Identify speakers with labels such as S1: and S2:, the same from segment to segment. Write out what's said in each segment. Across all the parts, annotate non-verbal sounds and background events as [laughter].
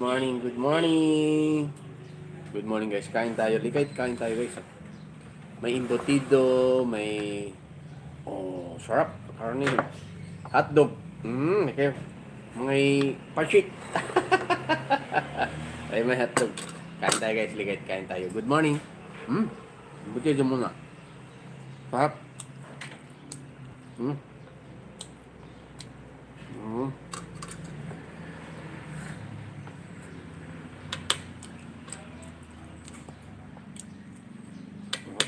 S1: Morning, good morning. Good morning guys. Kain tayo. Likay, kain tayo guys. May embutido, may oh, sarap. Karne. Hotdog. Mm, okay. May pashik. [laughs] ay may hotdog. Kain tayo guys. Likay, kain tayo. Good morning. Hmm. Embutido muna. Sarap. Hmm. Hmm.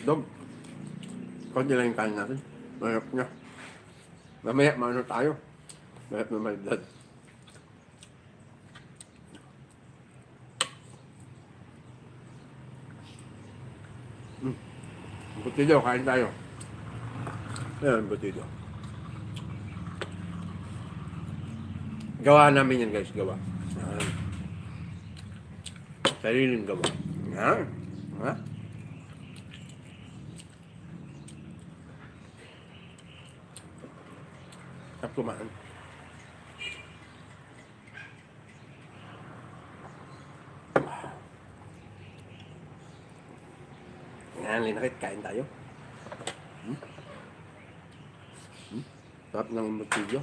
S1: Hotdog. Konti lang yung kain natin. Mahirap niya. Mamaya, maano tayo. Mahirap na may blood. Mm. Butido, kain tayo. Ayan, butido. Gawa namin yan guys, gawa. Ayan. Sariling gawa. Ayan. Ha? Sarap kumain. Yan, linakit. Kain tayo. Hmm? Hmm? Sarap ng mutilyo.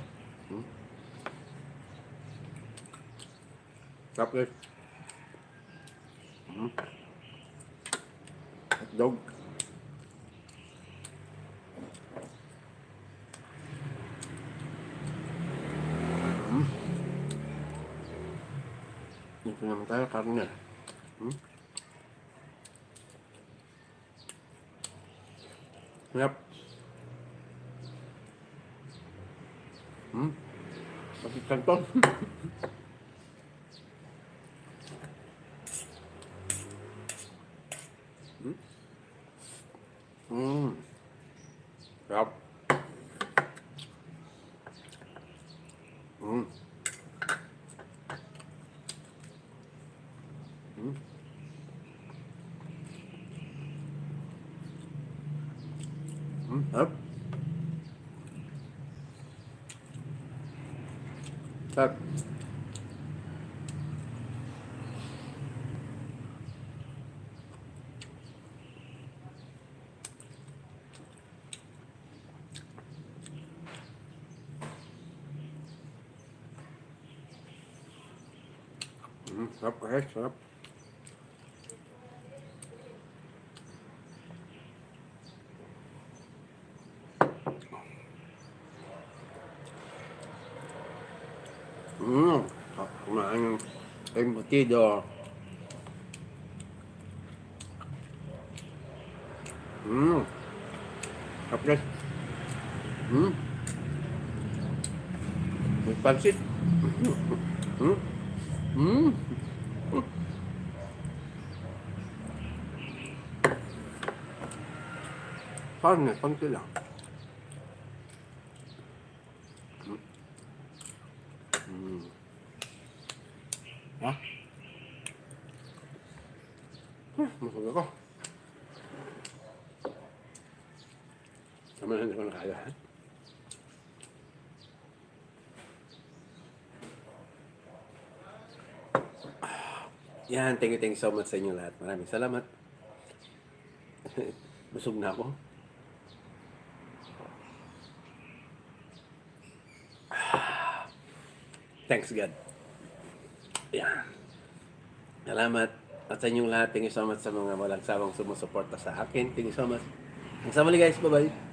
S1: Hmm? Sarap guys. Hmm? Hotdog. Hmm? Dito naman tayo, karne. Hmm? Yep. Hmm? Bakit kanton? hmm? Hmm. Yep. Hmm. Hmm. Hmm. Up. Up. Hmm. Up. Guys. Up. Hmm. Kumain ng embutido. Hmm. Sarap guys. Hmm. May pansit. Hmm. Hmm. Karne, pansit lang. Hmm. Ha? Hmm, masag ako. Tama na hindi ko nakaya, ha? Yan, thank you, thank you so much sa inyo lahat. Maraming salamat. [laughs] Busog na ako. [sighs] Thanks God. Yan. Salamat. At sa inyong lahat, thank you so much sa mga walang sawang sumusuporta sa akin. Thank you so much. Hanggang sa muli guys. Bye-bye.